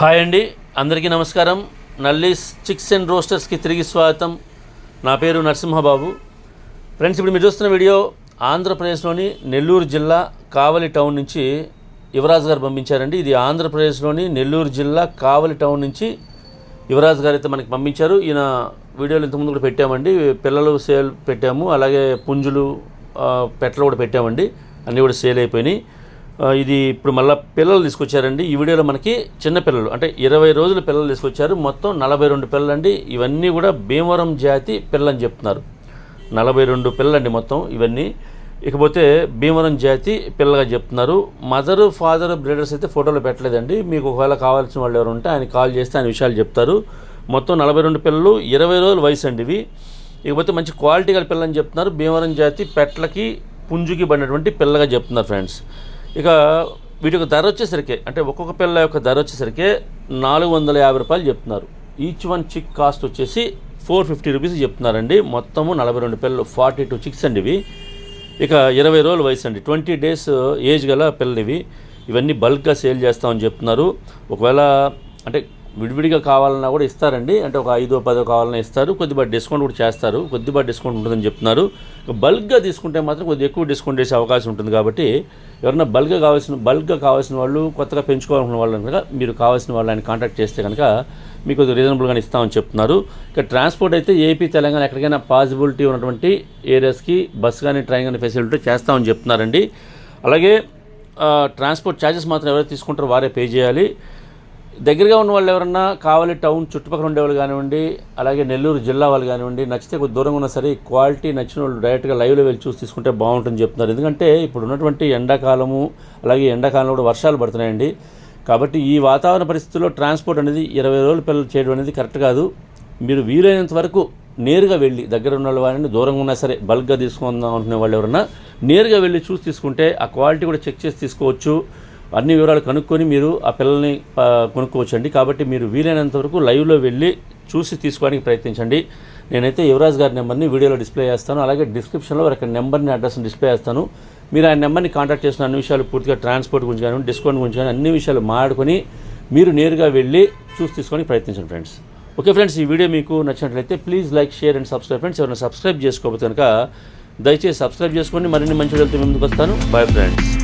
Hi అండి. అందరికీ నమస్కారం. నల్లీస్ చిక్స్ అండ్ రోస్టర్స్కి తిరిగి స్వాగతం. నా పేరు నరసింహబాబు. ఫ్రెండ్స్ ఇప్పుడు మీరు చూస్తున్న వీడియో ఆంధ్రప్రదేశ్లోని నెల్లూరు జిల్లా కావలి టౌన్ నుంచి యువరాజ్ గారు పంపించారండి. ఇది ఆంధ్రప్రదేశ్లోని నెల్లూరు జిల్లా కావలి టౌన్ నుంచి యువరాజ్ గారు అయితే మనకి పంపించారు. ఈయన వీడియోలు ఇంతకుముందు కూడా పెట్టామండి. పిల్లలు సేల్ పెట్టాము. అలాగే పుంజులు పెట్టలు కూడా పెట్టామండి. అన్నీ కూడా సేల్ అయిపోయినాయి. ఇది ఇప్పుడు మళ్ళీ పిల్లలు తీసుకొచ్చారండి. ఈ వీడియోలో మనకి చిన్న పిల్లలు అంటే ఇరవై రోజుల పిల్లలు తీసుకొచ్చారు. మొత్తం నలభై రెండు పిల్లలు అండి ఇవన్నీ కూడా భీమవరం జాతి పిల్లలు అని చెప్తున్నారు. నలభై రెండు పిల్లలండి మొత్తం ఇవన్నీ. ఇకపోతే భీమవరం జాతి పిల్లగా చెప్తున్నారు. మదరు ఫాదర్ బ్రీడర్స్ అయితే ఫోటోలు పెట్టలేదండి. మీకు ఒకవేళ కావాల్సిన వాళ్ళు ఎవరు ఉంటే ఆయన కాల్ చేస్తే ఆయన విషయాలు చెప్తారు. మొత్తం నలభై రెండు పిల్లలు ఇరవై రోజుల వయసు అండి ఇవి. ఇకపోతే మంచి క్వాలిటీ గల పిల్లని చెప్తున్నారు. భీమవరం జాతి పెట్లకి పుంజుకి పడినటువంటి పిల్లగా చెప్తున్నారు ఫ్రెండ్స్. ఇక వీటి యొక్క ధర వచ్చేసరికి అంటే ఒక్కొక్క పిల్ల యొక్క ధర వచ్చేసరికి నాలుగు వందల యాభై రూపాయలు చెప్తున్నారు. ఈచ్ వన్ చిక్ కాస్ట్ వచ్చేసి ఫోర్ ఫిఫ్టీ రూపీస్ చెప్తున్నారండి. మొత్తము నలభై రెండు పిల్లలు ఫార్టీ టూ చిక్స్ అండి ఇవి. ఇక ఇరవై రోజుల వయసు అండి. ట్వంటీ డేస్ ఏజ్ గల పిల్లలు ఇవి. ఇవన్నీ బల్క్గా సేల్ చేస్తామని చెప్తున్నారు. ఒకవేళ అంటే విడివిడిగా కావాలన్నా కూడా ఇస్తారండి. అంటే ఒక ఐదో పదో కావాలన్నా ఇస్తారు. కొద్దిగా డిస్కౌంట్ కూడా చేస్తారు. కొద్దిగా డిస్కౌంట్ ఉంటుందని చెప్తున్నారు. బల్క్గా తీసుకుంటే మాత్రం కొద్దిగా ఎక్కువ డిస్కౌంట్ చేసే అవకాశం ఉంటుంది కాబట్టి ఎవరైనా బల్క్గా కావాల్సిన బల్క్గా కావాల్సిన వాళ్ళు కొత్తగా పెంచుకోవాలనుకున్న వాళ్ళు కనుక మీరు కావాల్సిన వాళ్ళు ఆయన కాంటాక్ట్ చేస్తే కనుక మీకు కొద్దిగా రీజనబుల్గానే ఇస్తామని చెప్తున్నారు. ఇక ట్రాన్స్పోర్ట్ అయితే ఏపీ తెలంగాణ ఎక్కడికైనా పాసిబిలిటీ ఉన్నటువంటి ఏరియాస్కి బస్ కానీ ట్రైన్ కానీ ఫెసిలిటీ చేస్తామని చెప్తున్నారండి. అలాగే ట్రాన్స్పోర్ట్ ఛార్జెస్ మాత్రం ఎవరైతే తీసుకుంటారో వారే పే చేయాలి. దగ్గరగా ఉన్న వాళ్ళు ఎవరన్నా కావాలి టౌన్ చుట్టుపక్కల ఉండేవాళ్ళు కానివ్వండి అలాగే నెల్లూరు జిల్లా వాళ్ళు కానివ్వండి నచ్చితే కొద్ది దూరంగా ఉన్నా సరే క్వాలిటీ నచ్చిన వాళ్ళు డైరెక్ట్గా లైవ్లో వెళ్ళి చూసి తీసుకుంటే బాగుంటుంది చెప్తున్నారు. ఎందుకంటే ఇప్పుడు ఉన్నటువంటి ఎండాకాలము అలాగే ఎండాకాలంలో కూడా వర్షాలు పడుతున్నాయండి. కాబట్టి ఈ వాతావరణ పరిస్థితుల్లో ట్రాన్స్పోర్ట్ అనేది ఇరవై రోజులు పిల్లలు చేయడం అనేది కరెక్ట్ కాదు. మీరు వీలైనంత వరకు నేరుగా వెళ్ళి దగ్గర ఉన్న వాళ్ళని వారిని దూరంగా ఉన్నా సరే బల్క్గా తీసుకుందాం అనుకునే వాళ్ళు ఎవరన్నా నేరుగా వెళ్ళి చూసి తీసుకుంటే ఆ క్వాలిటీ కూడా చెక్ చేసి తీసుకోవచ్చు. అన్ని వివరాలు కనుక్కొని మీరు ఆ పిల్లల్ని కొనుక్కోవచ్చండి. కాబట్టి మీరు వీలైనంత వరకు లైవ్లో వెళ్ళి చూసి తీసుకోవడానికి ప్రయత్నించండి. నేనైతే యువరాజ్ గారి నెంబర్ని వీడియోలో డిస్ప్లే చేస్తాను. అలాగే డిస్క్రిప్షన్లో వారి నెంబర్ని అడ్రస్ని డిస్ప్లే చేస్తాను. మీరు ఆ నెంబర్ని కాంటాక్ట్ చేసిన అన్ని విషయాలు పూర్తిగా ట్రాన్స్పోర్ట్ గురించి కానీ డిస్కౌంట్ గురించి కానీ అన్ని విషయాలు మాట్లాడుకొని మీరు నేరుగా వెళ్ళి చూసి తీసుకోవడానికి ప్రయత్నించండి ఫ్రెండ్స్. ఓకే ఫ్రెండ్స్ ఈ వీడియో మీకు నచ్చినట్లయితే please like share and subscribe friends. ఎవరైనా సబ్స్క్రైబ్ చేసుకోకపోతే కనుక దయచేసి సబ్స్క్రైబ్ చేసుకోండి. మరిన్ని మంచి వీడియోలతో ముందుకు వస్తాను. Bye friends